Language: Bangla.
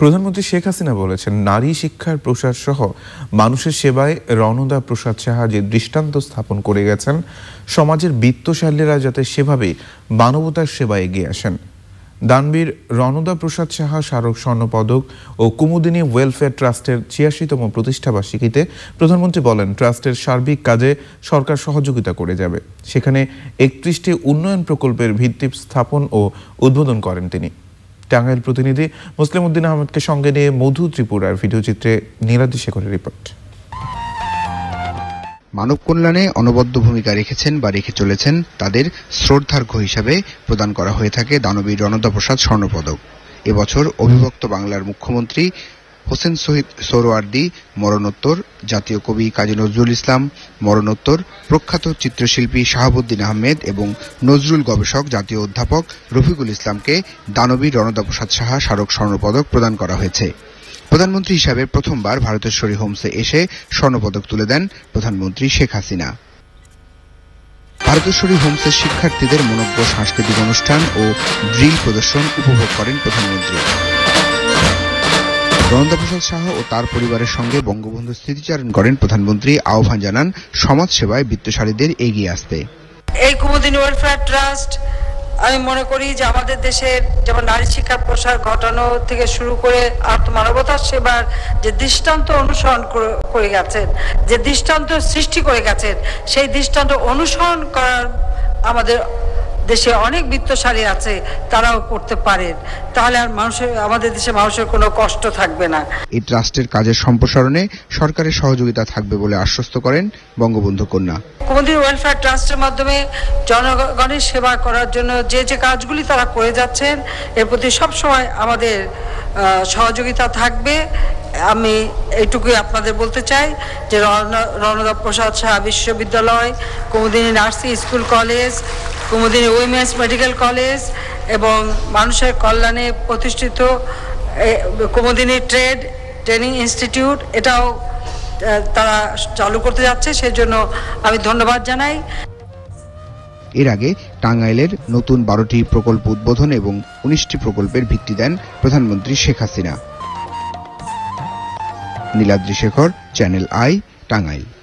প্রধানমন্ত্রী শেখ হাসিনা বলেছেন, নারী শিক্ষার প্রসার সহ মানুষের সেবায় রণদা প্রসাদ সাহা যে দৃষ্টান্ত স্থাপন করে গেছেন, সমাজের বিত্তশালীরা যাতে সেভাবেই মানবতার সেবায় এগিয়ে আসেন। দানবীর রণদা প্রসাদ সাহা স্মারক স্বর্ণপদক ও কুমুদিনী ওয়েলফেয়ার ট্রাস্টের ছিয়াশিতম প্রতিষ্ঠাবার্ষিকীতে প্রধানমন্ত্রী বলেন, ট্রাস্টের সার্বিক কাজে সরকার সহযোগিতা করে যাবে। সেখানে একত্রিশটি উন্নয়ন প্রকল্পের ভিত্তি স্থাপন ও উদ্বোধন করেন তিনি। টাঙ্গাইল প্রতিনিধি মুসলিম উদ্দিন আহমেদকে সঙ্গে নিয়ে মধু ত্রিপুরার ভিডিওচিত্রে নীলাদ্রি শেখরের রিপোর্ট। মানব কল্যাণে অনবদ্য ভূমিকা রেখেছেন বা রেখে চলেছেন তাদের শ্রদ্ধার্ঘ্য হিসাবে প্রদান করা হয়ে থাকে দানবীর রণদা প্রসাদ স্বর্ণপদক। এবছর অবিভক্ত বাংলার মুখ্যমন্ত্রী হোসেন শহীদ সোহরাওয়ার্দী মরণোত্তর, জাতীয় কবি কাজী নজরুল ইসলাম মরণোত্তর প্রখ্যাত চিত্রশিল্পী শাহাবুদ্দিন আহমেদ এবং নজরুল গবেষক, জাতীয় অধ্যাপক রফিকুল ইসলামকে দানবীর রণদা প্রসাদ সাহা স্মারক স্বর্ণপদক প্রদান করা হয়েছে। প্রধানমন্ত্রী হিসাবে প্রথমবার ভারতেশ্বরী হোমসে এসে স্বর্ণপদক তুলে দেন প্রধানমন্ত্রী শেখ হাসিনা। ভারতেশ্বরী হোমসের শিক্ষার্থীদের মনোজ্ঞ সাংস্কৃতিক অনুষ্ঠান ও ড্রিল প্রদর্শন উপভোগ করেন প্রধানমন্ত্রী। রণদাপ্রসাদ শাহ ও তার পরিবারের সঙ্গে বঙ্গবন্ধু স্মৃতিচারণ করেন প্রধানমন্ত্রী। আহ্বান জানান সমাজ সেবায় বিত্তশালীদের এগিয়ে আসতে। এই কুমুদিনী ওয়েলফেয়ার ট্রাস্ট আমি মনে করি যে আমাদের দেশের যেমন নারী শিক্ষার প্রসার ঘটানো থেকে শুরু করে আত্মমানবতার সেবার যে দৃষ্টান্ত অনুসরণ করে গেছেন, যে দৃষ্টান্ত সৃষ্টি করে গেছেন, সেই দৃষ্টান্ত অনুসরণ করার আমাদের দেশে অনেক বিত্তশালী আছে তারাও করতে পারেন তাহলে আর মানুষের আমাদের দেশে মানুষের কোনো কষ্ট থাকবে না। এই ট্রাস্টের কাজের সম্প্রসারণে সরকারের সহযোগিতা থাকবে বলে আশ্বস্ত করেন বঙ্গবন্ধু কন্যা। কুমন্দির ওয়েলফেয়ার ট্রাস্টের মাধ্যমে জনগণের সেবা করার জন্য যে যে কাজগুলি তারা করে যাচ্ছেন এর প্রতি সবসময় আমাদের সহযোগিতা থাকবে। আমি এইটুকুই আপনাদের বলতে চাই যে রণদা প্রসাদ সাহা বিশ্ববিদ্যালয়, Kumudini nursing school college, Kumudini women's medical college এবং মানুষের কল্যাণে প্রতিষ্ঠিত কুমুদিনী ট্রেড ট্রেনিং ইনস্টিটিউট, এটাও তারা চালু করতে যাচ্ছে, সেজন্য আমি ধন্যবাদ জানাই। এর আগে টাঙ্গাইলের নতুন বারোটি প্রকল্প উদ্বোধন এবং উনিশটি প্রকল্পের ভিত্তি দেন প্রধানমন্ত্রী Sheikh Hasina. Niladri Shekhar channel I Tangail.